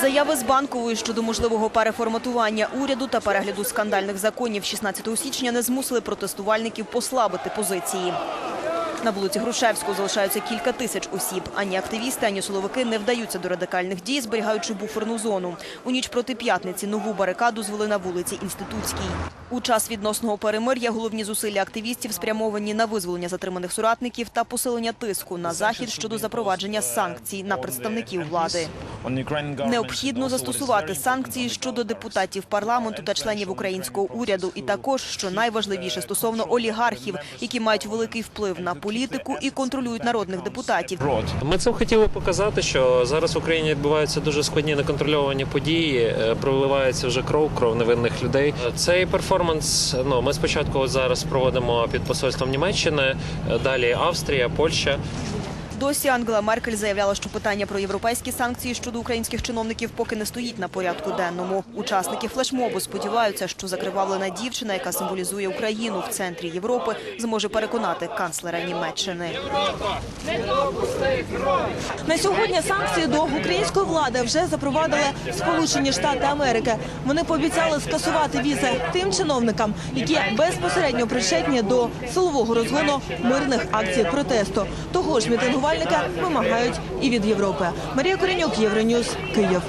Заяви з банкової щодо можливого переформатування уряду та перегляду скандальних законів 16 січня не змусили протестувальників послабити позиції. На вулиці Грушевського залишаються кілька тисяч осіб. Ані активісти, ані силовики не вдаються до радикальних дій, зберігаючи буферну зону. У ніч проти п'ятниці нову барикаду звели на вулиці Інститутській. У час відносного перемир'я головні зусилля активістів спрямовані на визволення затриманих соратників та посилення тиску на захід щодо запровадження санкцій на представників влади. Необхідно застосувати санкції щодо депутатів парламенту та членів українського уряду, і також, що найважливіше, стосовно олігархів, які мають великий вплив на політику і контролюють народних депутатів. Ми цим хотіли показати, що зараз в Україні відбуваються дуже складні неконтрольовані події, е, проливається вже кров, кров невинних людей. Цей перформанс. Ну ми спочатку зараз проводимо під посольством Німеччини, е, далі Австрія, Польща. Досі Ангела Меркель заявляла, що питання про європейські санкції щодо українських чиновників поки не стоїть на порядку денному. Учасники флешмобу сподіваються, що закривавлена дівчина, яка символізує Україну в центрі Європи, зможе переконати канцлера Німеччини. На сьогодні санкції до української влади вже запровадили Сполучені Штати Америки. Вони пообіцяли скасувати візи тим чиновникам, які безпосередньо причетні до силового розгону мирних акцій протесту. Того ж мітингувальники вимагають і від Європи. Марія Коренюк, Євроньюз, Київ.